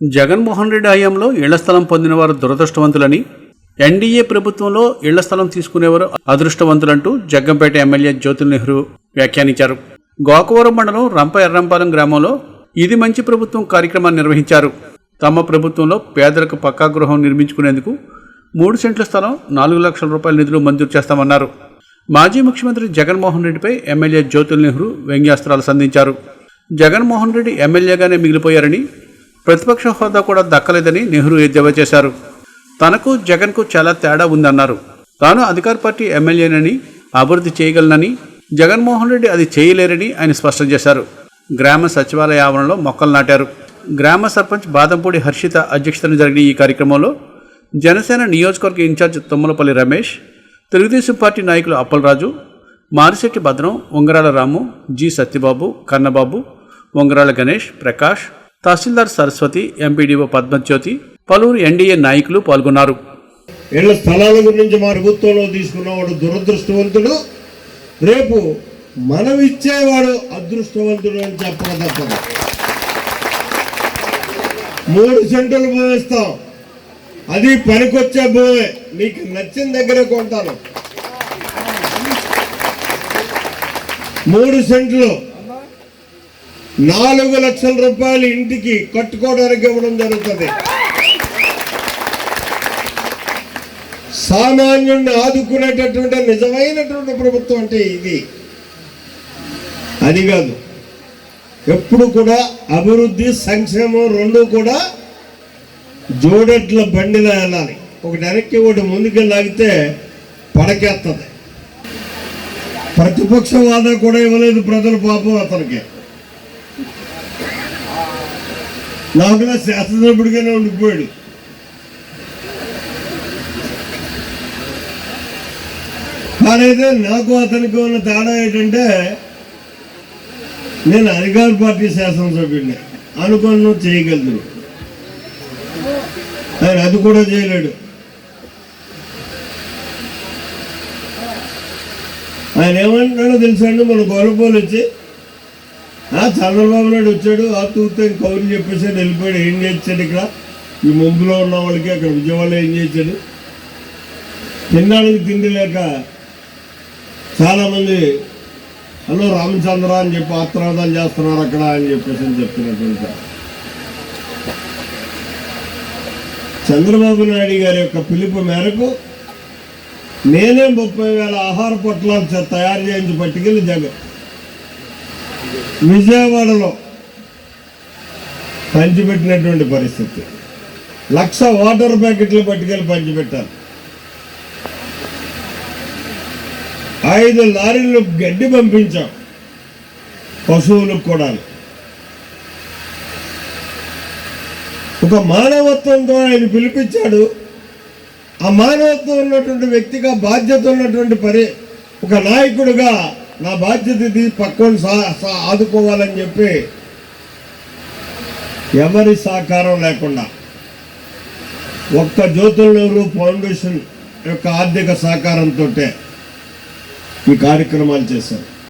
జగన్మోహన్ రెడ్డి హయాంలో ఇళ్ళ స్థలం పొందిన వారు దురదృష్టవంతులని ఎన్డీఏ ప్రభుత్వంలో ఇళ్ళ స్థలం తీసుకునేవారు అదృష్టవంతులంటూ జగ్గంపేట ఎమ్మెల్యే జ్యోతుల్ నెహ్రూ వ్యాఖ్యానించారు. గోకవరం మండలం రంప ఎర్రంపాలెం గ్రామంలో ఇది మంచి ప్రభుత్వం కార్యక్రమాన్ని నిర్వహించారు. తమ ప్రభుత్వంలో పేదలకు పక్కా గృహం నిర్మించుకునేందుకు మూడు సెంట్ల స్థలం నాలుగు లక్షల రూపాయల నిధులు మంజూరు చేస్తామన్నారు. మాజీ ముఖ్యమంత్రి జగన్మోహన్ రెడ్డిపై ఎమ్మెల్యే జ్యోతుల్ నెహ్రూ వ్యంగ్యాస్త్రాలు సంధించారు. జగన్మోహన్ రెడ్డి ఎమ్మెల్యేగానే మిగిలిపోయారని ప్రతిపక్ష హోదా కూడా దక్కలేదని నెహ్రూ ఎద్దేవా చేశారు? తనకు జగన్కు చాలా తేడా ఉందన్నారు. తాను అధికార పార్టీ ఎమ్మెల్యేనని అభివృద్ధి చేయగలనని జగన్మోహన్ రెడ్డి అది చేయలేరని ఆయన స్పష్టం చేశారు. గ్రామ సచివాలయ ఆవరణలో మొక్కలు నాటారు. గ్రామ సర్పంచ్ బాదంపూడి హర్షిత అధ్యక్షతన జరిగిన ఈ కార్యక్రమంలో జనసేన నియోజకవర్గ ఇన్ఛార్జ్ తుమ్మలపల్లి రమేష్ తెలుగుదేశం పార్టీ నాయకులు అప్పలరాజు మారిశెట్టి భద్రం ఉంగరాల రాము జి సత్యబాబు కన్నబాబు ఉంగరాల గణేష్ ప్రకాష్ తహసీల్దార్ సరస్వతి ఎంపీడీఓ పద్మజ్యోతి పలువురు ఎన్డీఏ నాయకులు పాల్గొన్నారు. ఇళ్ళ స్థలాల గురించి మా ప్రభుత్వంలో తీసుకున్నవాడు దురదృష్టవంతుడు. రేపు మనం ఇచ్చేవాడు అదృష్టవంతుడు అని చెప్పడం తప్పదు. మూడు సెంటులు భూమిస్తాం అది పనికొచ్చే భూమి. నీకు నచ్చిన దగ్గర కొంటాను. మూడు సెంట్లు. నాలుగు లక్షల రూపాయలు ఇంటికి కట్టుకోవడానికి ఇవ్వడం జరుగుతుంది. సామాన్యుడిని ఆదుకునేటటువంటి నిజమైనటువంటి ప్రభుత్వం అంటే ఇది. అది కాదు. ఎప్పుడు కూడా అభివృద్ధి సంక్షేమం రెండు కూడా జోడెట్ల బండిలో వెళ్ళాలి. ఒకటి డైరెక్ట్ ఒకటి ముందుకు లాగితే పడకేస్తుంది ప్రతిపక్ష వాదా కూడా ఇవ్వలేదు ప్రజల పాపం అతనికి. నాకులా శాసనసభ్యుడిగానే ఉండిపోయాడు. కానైతే అయితే నాకు అతనికి ఉన్న తేడా ఏంటంటే నేను అధికార పార్టీ శాసనసభ్యుడిని. అనుకున్న చేయగలుగుతాను ఆయన అది కూడా చేయలేడు. ఆయన ఏమంటాడో తెలుసండి మన గొల్లపోలు వచ్చి చంద్రబాబు నాయుడు వచ్చాడు ఆ తూతే కౌరు చెప్పేసి వెళ్ళిపోయాడు ఏం చేశాడు ఇక్కడ? ఈ ముందులో ఉన్న వాళ్ళకి అక్కడ విజయవాడలో ఏం చేశాడు తినడానికి తిండి లేక చాలామంది హలో రామచంద్ర అని చెప్పి ఆత్రాదాలు చేస్తున్నారు అక్కడ అని చెప్పేసి అని చెప్తున్నటువంటి చంద్రబాబు నాయుడు గారి యొక్క పిలుపు మేరకు నేనే ముప్పై వేల ఆహార పొట్లాలు తయారు చేయించి పట్టుకెళ్ళి జగ విజయవాడలో పంచిపెట్టినటువంటి పరిస్థితి. లక్ష వాటర్ ప్యాకెట్లు పట్టుకెళ్ళి పంచిపెట్టారు. ఐదు లారీలు గడ్డి పంపించాం. పశువులకు కూడా. ఒక మానవత్వంతో ఆయన పిలిపించాడు. ఆ మానవత్వం ఉన్నటువంటి వ్యక్తిగా బాధ్యత ఉన్నటువంటి పరి ఒక నాయకుడిగా నా బాధ్యత ఇది పక్కన ఆదుకోవాలని చెప్పి ఎవరి సహకారం లేకుండా ఒక్క జ్యోతులూరు ఫౌండేషన్ యొక్క ఆర్థిక సహకారంతో ఈ కార్యక్రమాలు చేశారు.